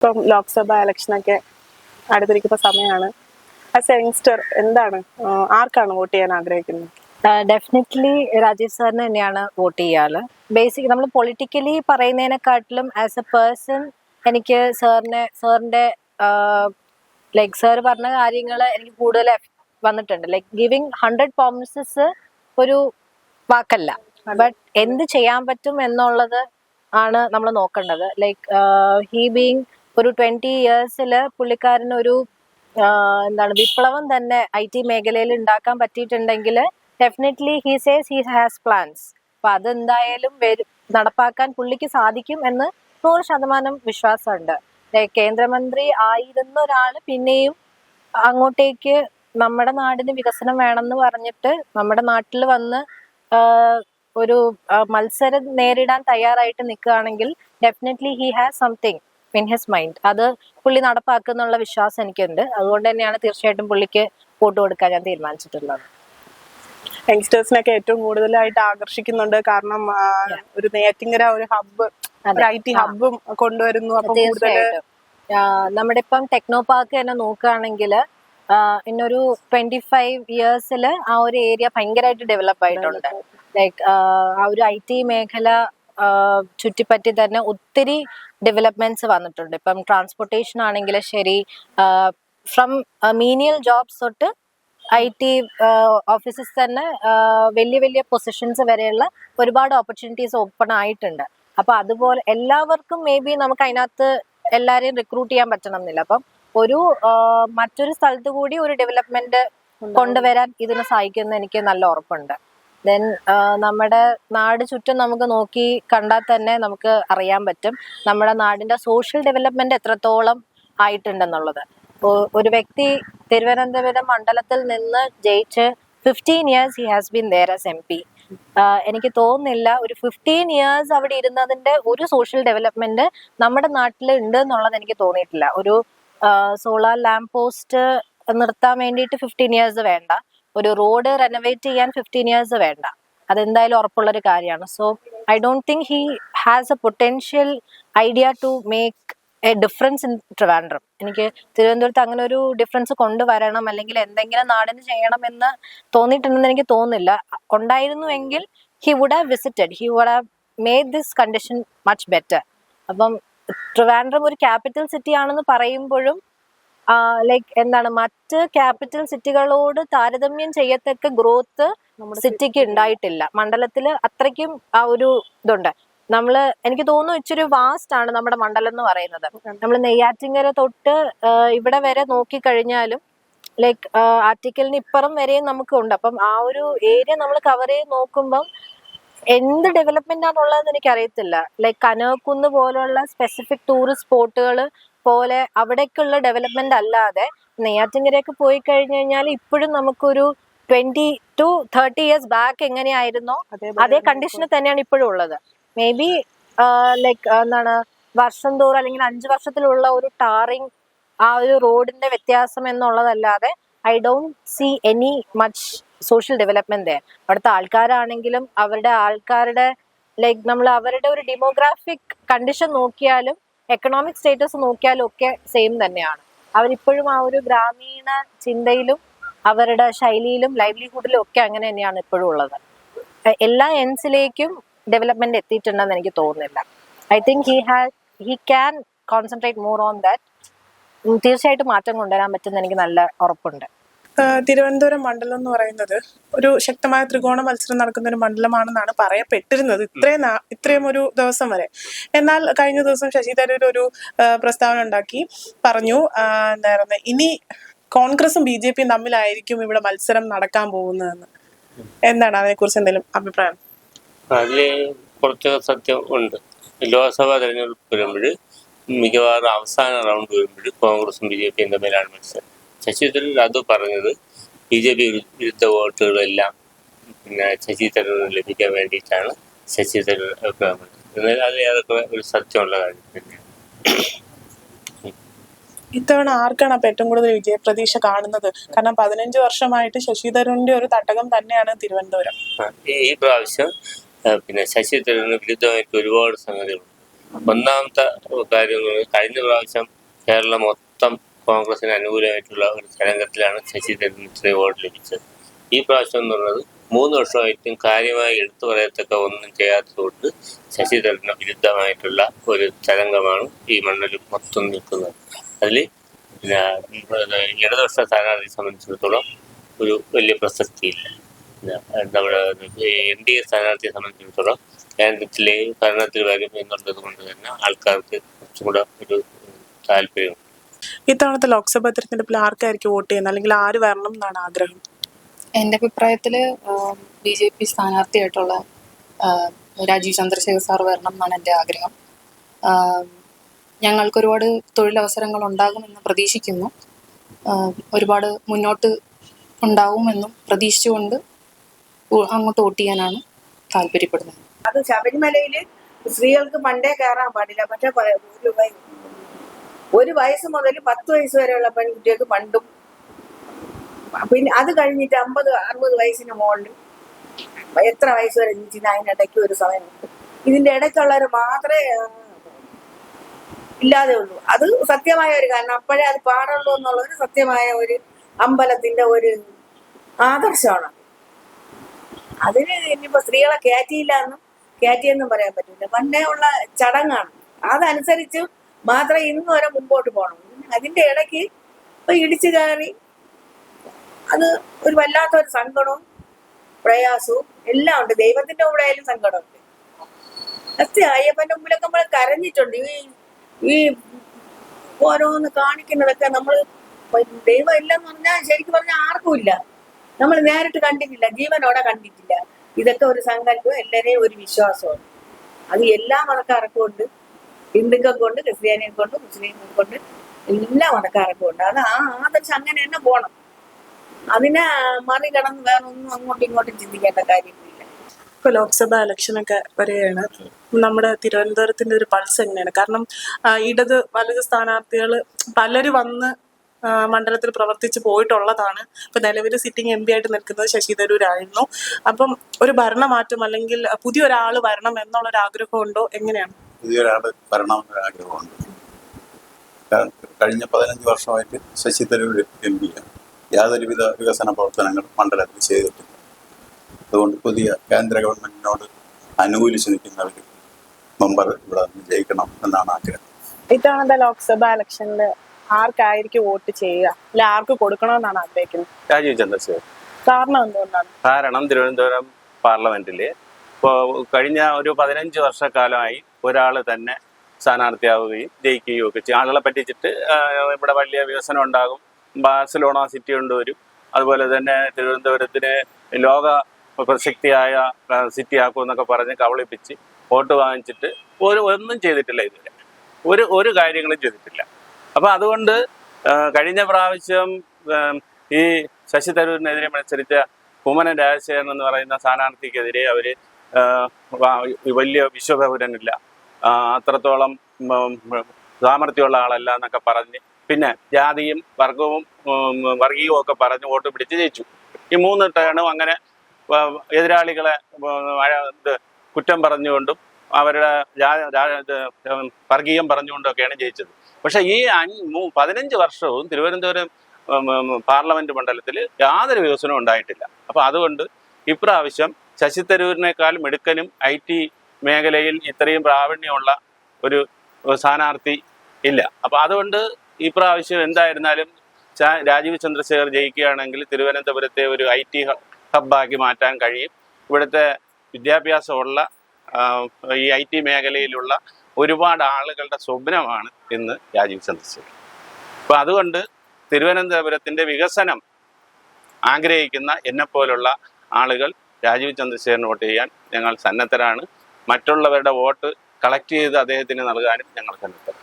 ഇപ്പം ലോക്സഭ ഇലക്ഷനൊക്കെ അടുത്തിരിക്കുന്ന സമയമാണ് ആസ് എ യങ്സ്റ്റർ എന്താണ് ആർക്കാണ് വോട്ട് ചെയ്യാൻ ആഗ്രഹിക്കുന്നത്? ഡെഫിനറ്റ്ലി രാജീവ് സാറിന് തന്നെയാണ് വോട്ട് ചെയ്യാറ്. ബേസിക് നമ്മൾ പൊളിറ്റിക്കലി പറയുന്നതിനെക്കാട്ടിലും ആസ് എ പേഴ്സൺ എനിക്ക് സാറിനെ സാറിന്റെ ലൈക്ക് സാർ പറഞ്ഞ കാര്യങ്ങൾ എനിക്ക് കൂടുതൽ വന്നിട്ടുണ്ട്. ലൈക്ക് ഗിവിങ് ഹൺഡ്രഡ് പ്രോമിസസ് ഒരു വാക്കല്ല. ബട്ട് എന്ത് ചെയ്യാൻ പറ്റും എന്നുള്ളത് ആണ് നമ്മൾ നോക്കേണ്ടത്. ലൈക്ക് ഹീ ബീങ് ഒരു ട്വന്റി ഇയേഴ്സിൽ പുള്ളിക്കാരന് ഒരു എന്താണ് വിപ്ലവം തന്നെ ഐ ടി മേഖലയിൽ ഉണ്ടാക്കാൻ പറ്റിയിട്ടുണ്ടെങ്കിൽ definitely he says he has plans അപ്പൊ അതെന്തായാലും നടപ്പാക്കാൻ പുള്ളിക്ക് സാധിക്കും എന്ന് നൂറ് ശതമാനം വിശ്വാസമുണ്ട്. കേന്ദ്രമന്ത്രി ആയിരുന്ന ഒരാൾ പിന്നെയും അങ്ങോട്ടേക്ക് നമ്മുടെ നാടിന് വികസനം വേണമെന്ന് പറഞ്ഞിട്ട് നമ്മുടെ നാട്ടിൽ വന്ന് ഒരു മത്സരം നേരിടാൻ തയ്യാറായിട്ട് നിൽക്കുകയാണെങ്കിൽ definitely he has something in his mind അത് പുള്ളി നടപ്പാക്കുന്നുള്ള വിശ്വാസം എനിക്കുണ്ട്. അതുകൊണ്ട് തന്നെയാണ് തീർച്ചയായിട്ടും പുള്ളിക്ക് വോട്ട് കൊടുക്കാൻ ഞാൻ തീരുമാനിച്ചിട്ടുള്ളത്. യങ്സ്റ്റേഴ്സിനൊക്കെ ഏറ്റവും കൂടുതലായിട്ട് ആകർഷിക്കുന്നുണ്ട്. കാരണം ഒരു നെയ്യാറ്റിങ്കര ഒരു ഹബ്ബ് ഐ ടി ഹബ്ബും കൊണ്ടുവരുന്നു. അപ്പൊ കൂടുതൽ നമ്മുടെ ഇപ്പം ടെക്നോ പാർക്ക് തന്നെ നോക്കുകയാണെങ്കിൽ ഇന്നൊരു ട്വന്റി ഫൈവ് ഇയേഴ്സിൽ ആ ഒരു ഏരിയ ഭയങ്കരമായിട്ട് ഡെവലപ്പ് ആയിട്ടുണ്ട്. ലൈക്ക് ആ ഒരു ഐ ടി മേഖല ചുറ്റിപ്പറ്റി തന്നെ ഒത്തിരി ഡെവലപ്മെന്റ്സ് വന്നിട്ടുണ്ട്. ഇപ്പം ട്രാൻസ്പോർട്ടേഷൻ ആണെങ്കിൽ ശരി ഫ്രം മീനിയൽ ജോബ്സ് തൊട്ട് ഐ ടി ഓഫീസസ് തന്നെ വലിയ വലിയ പൊസിഷൻസ് വരെയുള്ള ഒരുപാട് ഓപ്പർച്യൂണിറ്റീസ് ഓപ്പൺ ആയിട്ടുണ്ട്. അപ്പൊ അതുപോലെ എല്ലാവർക്കും മേ ബി നമുക്ക് അതിനകത്ത് എല്ലാരെയും റിക്രൂട്ട് ചെയ്യാൻ പറ്റണം എന്നില്ല അപ്പം ഒരു മറ്റൊരു സ്ഥലത്ത് കൂടി ഒരു ഡെവലപ്മെന്റ് കൊണ്ടുവരാൻ ഇതിന് സഹായിക്കുമെന്ന് എനിക്ക് നല്ല ഉറപ്പുണ്ട്. ദെൻ നമ്മുടെ നാട് ചുറ്റും നമുക്ക് നോക്കി കണ്ടാൽ തന്നെ നമുക്ക് അറിയാൻ പറ്റും നമ്മുടെ നാടിന്റെ സോഷ്യൽ ഡെവലപ്മെന്റ് എത്രത്തോളം ആയിട്ടുണ്ടെന്നുള്ളത്. ഒരു വ്യക്തി തിരുവനന്തപുരം മണ്ഡലത്തിൽ നിന്ന് ജയിച്ച് fifteen years he has been there as M P എനിക്ക് തോന്നുന്നില്ല ഒരു ഫിഫ്റ്റീൻ ഇയേഴ്സ് അവിടെ ഇരുന്നതിന്റെ ഒരു സോഷ്യൽ ഡെവലപ്മെന്റ് നമ്മുടെ നാട്ടിൽ ഉണ്ട് എന്നുള്ളത് എനിക്ക് തോന്നിയിട്ടില്ല. ഒരു സോളാർ ലാമ്പ് പോസ്റ്റ് നിർത്താൻ വേണ്ടിയിട്ട് ഫിഫ്റ്റീൻ ഇയേഴ്സ് വേണ്ട. ഒരു റോഡ് റെനോവേറ്റ് ചെയ്യാൻ ഫിഫ്റ്റീൻ ഇയേഴ്സ് വേണ്ട. അതെന്തായാലും ഉറപ്പുള്ള ഒരു കാര്യമാണ്. So I don't think he has a potential idea to make a difference in Trivandrum എനിക്ക് തിരുവനന്തപുരത്ത് അങ്ങനെ ഒരു ഡിഫറൻസ് കൊണ്ടുവരണം അല്ലെങ്കിൽ എന്തെങ്കിലും നാടിന് ചെയ്യണം എന്ന് തോന്നിയിട്ടുണ്ടെന്ന് എനിക്ക് തോന്നുന്നില്ല. ഉണ്ടായിരുന്നുവെങ്കിൽ he would have visited he would have made this condition much better അപ്പം ട്രിവാൻഡ്രം ഒരു ക്യാപിറ്റൽ സിറ്റി ആണെന്ന് പറയുമ്പോഴും ലൈക്ക് എന്താണ് മറ്റ് ക്യാപിറ്റൽ സിറ്റികളോട് താരതമ്യം ചെയ്യത്തക്ക ഗ്രോത്ത് സിറ്റിക്ക് ഉണ്ടായിട്ടില്ല. മണ്ഡലത്തിൽ അത്രയ്ക്കും ആ ഒരു ഇതുണ്ട്. നമ്മൾ എനിക്ക് തോന്നുന്നു ഇച്ചിരി വാസ്റ്റ് ആണ് നമ്മുടെ മണ്ഡലം എന്ന് പറയുന്നത്. നമ്മൾ നെയ്യാറ്റിങ്ങര തൊട്ട് ഇവിടെ വരെ നോക്കിക്കഴിഞ്ഞാലും ലൈക്ക് ആർട്ടിക്കലിന് ഇപ്പുറം വരെയും നമുക്ക് ഉണ്ട്. അപ്പം ആ ഒരു ഏരിയ നമ്മൾ കവർ ചെയ്ത് നോക്കുമ്പം എന്ത് ഡെവലപ്മെന്റ് ആണുള്ളതെന്ന് എനിക്ക് അറിയത്തില്ല ലൈക്ക് കനകക്കുന്ന് പോലുള്ള സ്പെസിഫിക് ടൂറിസ്റ്റ് സ്പോട്ടുകൾ പോലെ അവിടേക്കുള്ള ഡെവലപ്മെന്റ് അല്ലാതെ നെയ്യാറ്റിൻകരയൊക്കെ പോയി കഴിഞ്ഞു കഴിഞ്ഞാൽ ഇപ്പോഴും നമുക്കൊരു twenty to thirty years back എങ്ങനെയായിരുന്നോ അതേ കണ്ടീഷനിൽ തന്നെയാണ് ഇപ്പോഴും ഉള്ളത്. മേ ബി ലൈക്ക് എന്താണ് വർഷം തോറും അല്ലെങ്കിൽ അഞ്ച് വർഷത്തിലുള്ള ഒരു ടാറിങ് ആ ഒരു റോഡിന്റെ വ്യത്യാസം എന്നുള്ളതല്ലാതെ I don't see any much social development അവിടുത്തെ ആൾക്കാരാണെങ്കിലും അവരുടെ ആൾക്കാരുടെ ലൈക്ക് നമ്മൾ അവരുടെ ഒരു ഡെമോഗ്രാഫിക് കണ്ടീഷൻ നോക്കിയാലും എക്കണോമിക് സ്റ്റേറ്റസ് നോക്കിയാലും ഒക്കെ സെയിം തന്നെയാണ്. അവരിപ്പോഴും ആ ഒരു ഗ്രാമീണ ചിന്തയിലും അവരുടെ ശൈലിയിലും ലൈവ്ലിഹുഡിലും ഒക്കെ അങ്ങനെ തന്നെയാണ് ഇപ്പോഴും ഉള്ളത്. എല്ലാ എൻസിലേക്കും ഡെവലപ്മെന്റ് എത്തിയിട്ടുണ്ടെന്ന് എനിക്ക് തോന്നുന്നില്ല. I think he has he can concentrate more on that തീർച്ചയായിട്ടും മാറ്റം കൊണ്ടുവരാൻ പറ്റുമെന്ന് എനിക്ക് നല്ല ഉറപ്പുണ്ട്. തിരുവനന്തപുരം മണ്ഡലം എന്ന് പറയുന്നത് ഒരു ശക്തമായ ത്രികോണ മത്സരം നടക്കുന്ന ഒരു മണ്ഡലമാണെന്നാണ് പറയപ്പെട്ടിരുന്നത് ഇത്രയും ഇത്രയും ഒരു ദിവസം വരെ. എന്നാൽ കഴിഞ്ഞ ദിവസം ശശി തരൂർ ഒരു പ്രസ്താവന ഉണ്ടാക്കി പറഞ്ഞു എന്തായിരുന്നു ഇനി കോൺഗ്രസും ബി ജെ പിയും തമ്മിലായിരിക്കും ഇവിടെ മത്സരം നടക്കാൻ പോകുന്നതെന്ന്. എന്താണ് അതിനെക്കുറിച്ച് എന്തെങ്കിലും അഭിപ്രായം? കുറച്ച് സത്യം ഉണ്ട്. ലോക്സഭാ തെരഞ്ഞെടുപ്പ് വരുമ്പോൾ മിക്കവാറും അവസാന റൗണ്ട് വരുമ്പോൾ കോൺഗ്രസും ബി ജെ പിയും തമ്മിലാണ് മത്സരം. ശശി തരൂർ അത് പറഞ്ഞത് ബി ജെ പി വിരുദ്ധ വോട്ടുകളെല്ലാം പിന്നെ ശശി തരൂരിന് ലഭിക്കാൻ വേണ്ടിയിട്ടാണ് ശശി തരൂർ അഭിപ്രായം പറഞ്ഞത്. എന്നാൽ അത് ഏതൊക്കെ ഒരു സത്യമുള്ള കാര്യം തന്നെയാണ്. ഇത്തവണ ആർക്കാണ് അപ്പൊ ഏറ്റവും കൂടുതൽ വിജയപ്രതീക്ഷ കാണുന്നത്? കാരണം പതിനഞ്ച് വർഷമായിട്ട് ശശി തരൂരിന്റെ ഒരു തട്ടകം തന്നെയാണ് തിരുവനന്തപുരം. ഈ പ്രാവശ്യം പിന്നെ ശശി തരൂരിന് വിരുദ്ധമായിട്ട് ഒരുപാട് സംഗതികളുണ്ട്. ഒന്നാമത്തെ കാര്യം എന്ന് പറയുന്നത് കഴിഞ്ഞ പ്രാവശ്യം കേരളം മൊത്തം കോൺഗ്രസിന് അനുകൂലമായിട്ടുള്ള ഒരു തരംഗത്തിലാണ് ശശി തരൂരിന് വോട്ട് ലഭിച്ചത്. ഈ പ്രാവശ്യം എന്ന് പറയുന്നത് മൂന്ന് വർഷമായിട്ടും കാര്യമായി എടുത്തു പറയത്തക്ക ഒന്നും ചെയ്യാത്തതുകൊണ്ട് ശശി തരൂരിന് വിരുദ്ധമായിട്ടുള്ള ഒരു തരംഗമാണ് ഈ മണ്ഡലം മൊത്തം നിൽക്കുന്നത്. അതിൽ ഇടതുപക്ഷ സ്ഥാനാർത്ഥിയെ സംബന്ധിച്ചിടത്തോളം ഒരു വലിയ പ്രസക്തിയില്ല. നമ്മുടെ എൻ ഡി എ സ്ഥാനാർത്ഥിയെ സംബന്ധിച്ചിടത്തോളം കേന്ദ്രത്തിലെ ഭരണത്തിൽ വരും എന്നുള്ളത് കൊണ്ട് തന്നെ ആൾക്കാർക്ക് കുറച്ചും കൂടെ ഒരു താല്പര്യം ഇത്തവണത്തെ ലോക്സഭാ തെരഞ്ഞെടുപ്പിൽ ആർക്കായിരിക്കും വോട്ട് ചെയ്യുന്നത്? അല്ലെങ്കിൽ ആര് വരണം എന്നാണ് ആഗ്രഹം? എന്റെ അഭിപ്രായത്തിൽ ബി ജെ പി സ്ഥാനാർത്ഥിയായിട്ടുള്ള രാജീവ് ചന്ദ്രശേഖർ സാർ വരണം എന്നാണ് എന്റെ ആഗ്രഹം. ഞങ്ങൾക്ക് ഒരുപാട് തൊഴിലവസരങ്ങൾ ഉണ്ടാകുമെന്ന് പ്രതീക്ഷിക്കുന്നു. ഒരുപാട് മുന്നോട്ട് ഉണ്ടാവുമെന്നും പ്രതീക്ഷിച്ചുകൊണ്ട് അങ്ങോട്ട് വോട്ട് ചെയ്യാനാണ് താല്പര്യപ്പെടുന്നത്. അത് ശബരിമലയിൽ സ്ത്രീകൾക്ക് പണ്ടേ കയറാൻ പാടില്ല. പക്ഷെ ഒരു വയസ്സ് മുതൽ പത്ത് വയസ്സ് വരെയുള്ള പെൺകുട്ടികൾക്ക് പണ്ടും പിന്നെ അത് കഴിഞ്ഞിട്ട് അമ്പത് അറുപത് വയസ്സിന് മുകളിൽ എത്ര വയസ്സ് വരെ ജീവിച്ചിന് അതിനിടയ്ക്ക് ഒരു സമയമുണ്ട് ഇതിന്റെ ഇടയ്ക്കുള്ളവർ മാത്രമേ ഇല്ലാതെ ഉള്ളൂ. അത് സത്യമായ ഒരു കാരണം. അപ്പോഴേ അത് പാടുള്ളൂ ഒരു സത്യമായ ഒരു അമ്പലത്തിന്റെ ഒരു ആദർശമാണ്. അതിന് ഇനിയിപ്പോ സ്ത്രീകളെ കയറ്റിയില്ല എന്നും കയറ്റിയെന്നും പറയാൻ പറ്റില്ല. പണ്ടേ ഉള്ള ചടങ്ങാണ്. അതനുസരിച്ച് മാത്രമേ ഇന്ന് വരെ മുമ്പോട്ട് പോകണം. അതിന്റെ ഇടയ്ക്ക് ഇപ്പൊ ഇടിച്ചു കയറി അത് ഒരു വല്ലാത്ത ഒരു സങ്കടവും പ്രയാസവും എല്ലാം ഉണ്ട്. ദൈവത്തിന്റെ കൂടെ ആയാലും സങ്കടമുണ്ട്. അസ്ഥി അയ്യപ്പന്റെ മുമ്പിലൊക്കെ നമ്മൾ കരഞ്ഞിട്ടുണ്ട്. ഈ ഈ ഓരോന്ന് കാണിക്കുന്നതൊക്കെ നമ്മൾ ദൈവം ഇല്ലെന്ന് പറഞ്ഞാൽ ശരിക്കും പറഞ്ഞാൽ ആർക്കും ഇല്ല. നമ്മൾ നേരിട്ട് കണ്ടിട്ടില്ല. ജീവനോടെ കണ്ടിട്ടില്ല. ഇതൊക്കെ ഒരു സങ്കല്പം എല്ലാരെയും ഒരു വിശ്വാസമാണ് അത് എല്ലാം മതക്കാർക്കും ഉണ്ട്. ഹിന്ദുക്കൾക്ക് കൊണ്ട് ക്രിസ്ത്യാനികൾ കൊണ്ട് മുസ്ലിങ്ങൾ കൊണ്ട് എല്ലാ മതക്കാർക്കും ഉണ്ട്. അത് ആ ആദർശം അങ്ങനെ തന്നെ പോണം. അതിനെ മറികടന്ന് വേറെ ഒന്നും അങ്ങോട്ടും ഇങ്ങോട്ടും ചിന്തിക്കേണ്ട കാര്യമില്ല. ഇപ്പൊ ലോക്സഭാ ഇലക്ഷനൊക്കെ വരികയാണ് നമ്മുടെ തിരുവനന്തപുരത്തിന്റെ ഒരു പൾസ് എങ്ങനെയാണ്? കാരണം ഇടത് വലത് സ്ഥാനാർത്ഥികൾ പലര് വന്ന് മണ്ഡലത്തിൽ പ്രവർത്തിച്ച് പോയിട്ടുള്ളതാണ്. ഇപ്പൊ നിലവിൽ സിറ്റിംഗ് എം പി ആയിട്ട് നിൽക്കുന്നത് ശശി തരൂരായിരുന്നു. അപ്പം ഒരു ഭരണമാറ്റം അല്ലെങ്കിൽ പുതിയൊരാൾ വരണം എന്നുള്ള ഒരു ആഗ്രഹമുണ്ടോ എങ്ങനെയാണ്? പുതിയൊരാൾ വരണമെന്നൊരു ആഗ്രഹമുണ്ട്. കാരണം കഴിഞ്ഞ പതിനഞ്ച് വർഷമായിട്ട് ശശി തരൂർ എം പിയാണ് യാതൊരുവിധ വികസന പ്രവർത്തനങ്ങളും മണ്ഡലത്തിൽ ചെയ്തിട്ടില്ല. അതുകൊണ്ട് പുതിയ കേന്ദ്ര ഗവൺമെന്റിനോട് അനുകൂലിച്ച് നിൽക്കുന്ന ഒരു മെമ്പർ ഇവിടെ നിന്ന് ജയിക്കണം എന്നാണ് ആഗ്രഹം. ഇത്തവണത്തെ ലോക്സഭാ ഇലക്ഷനിൽ ആർക്കായിരിക്കും വോട്ട് ചെയ്യുക? അല്ലെ ആർക്ക് കൊടുക്കണമെന്നാണ് ആഗ്രഹിക്കുന്നത്? രാജീവ് ചന്ദ്രശേഖർ കാരണം എന്തുകൊണ്ടാണ്? കാരണം തിരുവനന്തപുരം പാർലമെന്റിൽ ഇപ്പോൾ കഴിഞ്ഞ ഒരു പതിനഞ്ച് വർഷക്കാലമായി ഒരാൾ തന്നെ സ്ഥാനാർത്ഥിയാവുകയും ജയിക്കുകയും ഒക്കെ ചെയ്യും. ആളുകളെ പറ്റിച്ചിട്ട് ഇവിടെ വലിയ വികസനം ഉണ്ടാകും. ബാഴ്സലോണ സിറ്റി കൊണ്ടുവരും. അതുപോലെ തന്നെ തിരുവനന്തപുരത്തിന് ലോക പ്രസക്തിയായ സിറ്റി ആക്കും എന്നൊക്കെ പറഞ്ഞ് കവളിപ്പിച്ച് വോട്ട് വാങ്ങിച്ചിട്ട് ഒരു ഒന്നും ചെയ്തിട്ടില്ല ഇതുവരെ. ഒരു ഒരു കാര്യങ്ങളും ചെയ്തിട്ടില്ല. അപ്പോൾ അതുകൊണ്ട് കഴിഞ്ഞ പ്രാവശ്യം ഈ ശശി തരൂരിനെതിരെ മത്സരിച്ച കുമ്മനം രാജശേഖരൻ എന്ന് പറയുന്ന സ്ഥാനാർത്ഥിക്കെതിരെ അവർ വലിയ വിശ്വപൗരനില്ല ആ, അത്രത്തോളം സാമർഥ്യമുള്ള ആളല്ല എന്നൊക്കെ പറഞ്ഞ് പിന്നെ ജാതിയും വർഗവും വർഗീയവും ഒക്കെ പറഞ്ഞ് വോട്ട് പിടിച്ച് ജയിച്ചു. ഈ മൂന്ന് ടേണും അങ്ങനെ എതിരാളികളെ ഇത് കുറ്റം പറഞ്ഞുകൊണ്ടും അവരുടെ വർഗീയം പറഞ്ഞുകൊണ്ടൊക്കെയാണ് ജയിച്ചത്. പക്ഷേ ഈ പതിനഞ്ച് വർഷവും തിരുവനന്തപുരം പാർലമെന്റ് മണ്ഡലത്തിൽ യാതൊരു വികസനവും ഉണ്ടായിട്ടില്ല. അപ്പോൾ അതുകൊണ്ട് ഇപ്രാവശ്യം ശശി തരൂരിനേക്കാൾ മിടുക്കനും ഐ ടി മേഖലയിൽ ഇത്രയും പ്രാവീണ്യമുള്ള ഒരു സ്ഥാനാർത്ഥി ഇല്ല. അപ്പോൾ അതുകൊണ്ട് ഈ പ്രാവശ്യം എന്തായിരുന്നാലും രാജീവ് ചന്ദ്രശേഖർ ജയിക്കുകയാണെങ്കിൽ തിരുവനന്തപുരത്തെ ഒരു ഐ ടി ഹബ്ബാക്കി മാറ്റാൻ കഴിയും. ഇവിടുത്തെ വിദ്യാഭ്യാസമുള്ള ഈ ഐ ടി മേഖലയിലുള്ള ഒരുപാട് ആളുകളുടെ സ്വപ്നമാണ് ഇന്ന് രാജീവ് ചന്ദ്രശേഖർ. അപ്പോൾ അതുകൊണ്ട് തിരുവനന്തപുരത്തിന്റെ വികസനം ആഗ്രഹിക്കുന്ന എന്നെപ്പോലുള്ള ആളുകൾ രാജീവ് ചന്ദ്രശേഖരന് വോട്ട് ചെയ്യാൻ ഞങ്ങൾ സന്നദ്ധരാണ്. മറ്റുള്ളവരുടെ വോട്ട് കളക്ട് ചെയ്ത് അദ്ദേഹത്തിന് നൽകാനും ഞങ്ങൾ സന്നദ്ധരാണ്